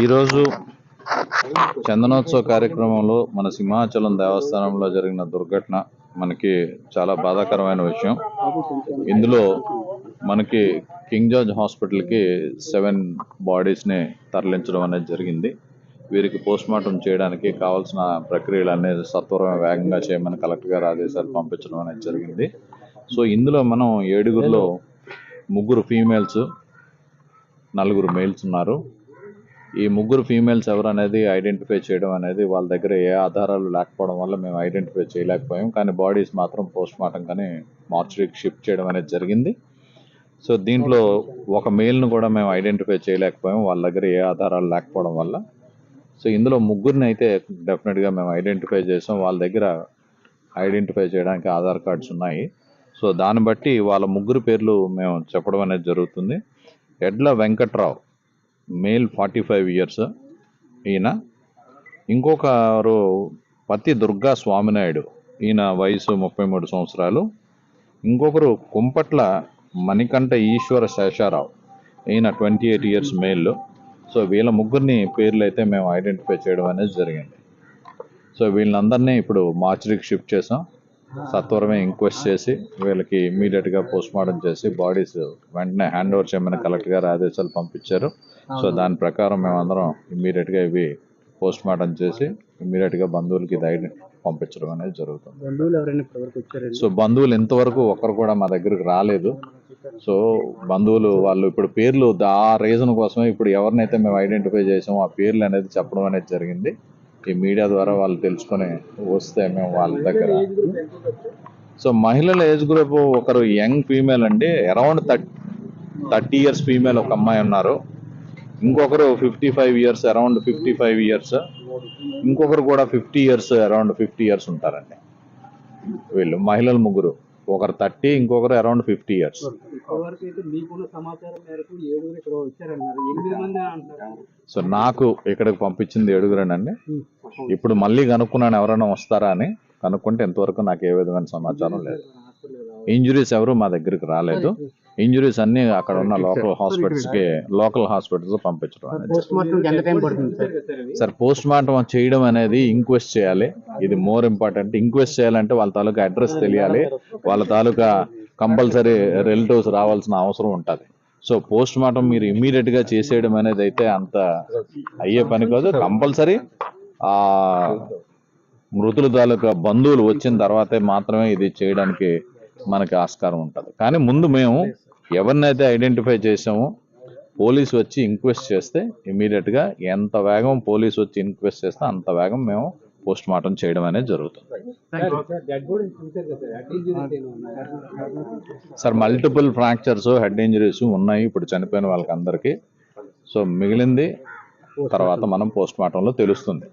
ఈరోజు చందనోత్సవ కార్యక్రమంలో మన సింహాచలం దేవస్థానంలో జరిగిన దుర్ఘటన మనకి చాలా బాధాకరమైన విషయం. ఇందులో మనకి కింగ్ జార్జ్ హాస్పిటల్కి సెవెన్ బాడీస్ని తరలించడం అనేది జరిగింది. వీరికి పోస్ట్ మార్టం చేయడానికి కావాల్సిన ప్రక్రియలు అనేది సత్వరం వేగంగా చేయమని కలెక్టర్ గారు ఆదేశాలు పంపించడం అనేది జరిగింది. సో ఇందులో మనం ఏడుగురిలో ముగ్గురు ఫీమేల్స్ నలుగురు మేల్స్ ఉన్నారు. ఈ ముగ్గురు ఫీమేల్స్ ఎవరు అనేది ఐడెంటిఫై చేయడం అనేది వాళ్ళ దగ్గర ఏ ఆధారాలు లేకపోవడం వల్ల మేము ఐడెంటిఫై చేయలేకపోయాం. కానీ బాడీస్ మాత్రం పోస్ట్ మార్టం కానీ మార్చరీకి షిఫ్ట్ చేయడం అనేది జరిగింది. సో దీంట్లో ఒక మేల్ను కూడా మేము ఐడెంటిఫై చేయలేకపోయాం. వాళ్ళ దగ్గర ఏ ఆధారాలు లేకపోవడం వల్ల. సో ఇందులో ముగ్గురిని అయితే డెఫినెట్గా మేము ఐడెంటిఫై చేసాం. వాళ్ళ దగ్గర ఐడెంటిఫై చేయడానికి ఆధార్ కార్డ్స్ ఉన్నాయి. సో దాన్ని బట్టి వాళ్ళ ముగ్గురు పేర్లు మేము చెప్పడం అనేది జరుగుతుంది. Edla Venkatrao male forty five years ఈయన ఇంకొకరు పత్తి దుర్గా స్వామినాయుడు. ఈయన వయసు ముప్పై మూడు సంవత్సరాలు. ఇంకొకరు కుంపట్ల మణికంఠ ఈశ్వర శేషారావు. ఈయన twenty eight years male. So వీళ్ళ ముగ్గురిని పేర్లు అయితే మేము ఐడెంటిఫై చేయడం అనేది జరిగింది. సో వీళ్ళందరినీ ఇప్పుడు మార్చరీకి షిఫ్ట్ చేసాం. సత్వరమే ఇంక్వెస్ట్ చేసి వీళ్ళకి ఇమీడియట్గా పోస్ట్ మార్టం చేసి బాడీస్ వెంటనే హ్యాండ్ ఓవర్ చేయమని కలెక్టర్ గారు ఆదేశాలు పంపించారు. సో దాని ప్రకారం మేమందరం ఇమీడియట్గా ఇవి పోస్ట్ మార్టం చేసి ఇమీడియట్గా బంధువులకి ఇది ఐడెంటి పంపించడం అనేది జరుగుతుంది. సో బంధువులు ఇంతవరకు ఒక్కరు కూడా మా దగ్గరకు రాలేదు. సో బంధువులు వాళ్ళు ఇప్పుడు పేర్లు ఆ రీజన్ కోసమే ఇప్పుడు ఎవరినైతే మేము ఐడెంటిఫై చేసామో ఆ పేర్లు అనేది చెప్పడం అనేది జరిగింది. ఈ మీడియా ద్వారా వాళ్ళు తెలుసుకొని వస్తే మేము వాళ్ళ దగ్గర. సో మహిళల ఏజ్ గ్రూప్ ఒకరు యంగ్ ఫీమేల్ అండి. Around thirty thirty years female ఒక అమ్మాయి ఉన్నారు. ఇంకొకరు fifty five years around fifty five years. ఇంకొకరు కూడా fifty years around fifty years ఉంటారండి. వీళ్ళు మహిళలు ముగ్గురు. ఒకరు థర్టీ ఇంకొకరు అరౌండ్ ఫిఫ్టీ ఇయర్స్. సో నాకు ఇక్కడికి పంపించింది ఏడుగురేనండి. ఇప్పుడు మళ్ళీ కనుక్కున్నాను ఎవరైనా వస్తారా అని. కనుక్కుంటే ఇంతవరకు నాకు ఏ విధమైన సమాచారం లేదు. ఇంజురీస్ ఎవరు మా దగ్గరికి రాలేదు. ఇంజురీస్ అన్ని అక్కడ ఉన్న లోకల్ హాస్పిటల్స్కి లోకల్ హాస్పిటల్స్ పంపించడం అనేది సార్ పోస్ట్ మార్టం చేయడం అనేది ఇంక్వెస్ట్ చేయాలి. ఇది మోర్ ఇంపార్టెంట్ ఇంక్వెస్ట్ చేయాలంటే వాళ్ళ తాలూకా అడ్రస్ తెలియాలి. వాళ్ళ తాలూకా కంపల్సరీ రిలేటివ్స్ రావాల్సిన అవసరం ఉంటుంది. సో పోస్ట్ మార్టం మీరు ఇమ్మీడియట్గా చేసేయడం అనేది అయితే అంత అయ్యే పని కాదు. కంపల్సరీ ఆ మృతుల తాలూకా బంధువులు వచ్చిన తర్వాతే మాత్రమే ఇది చేయడానికి మనకి ఆస్కారం ఉంటుంది. కానీ ముందు మేము ఎవరినైతే ఐడెంటిఫై చేసామో పోలీసు వచ్చి ఇంక్వెస్ట్ చేస్తే ఇమీడియట్గా ఎంత వేగం పోలీసు వచ్చి ఇంక్వెస్ట్ చేస్తే అంత వేగం మేము పోస్ట్ మార్టం చేయడం అనేది జరుగుతుంది. Sir multiple fractures head injuries ఉన్నాయి ఇప్పుడు చనిపోయిన వాళ్ళకి అందరికీ సో మిగిలింది తర్వాత మనం పోస్ట్ మార్టంలో తెలుస్తుంది.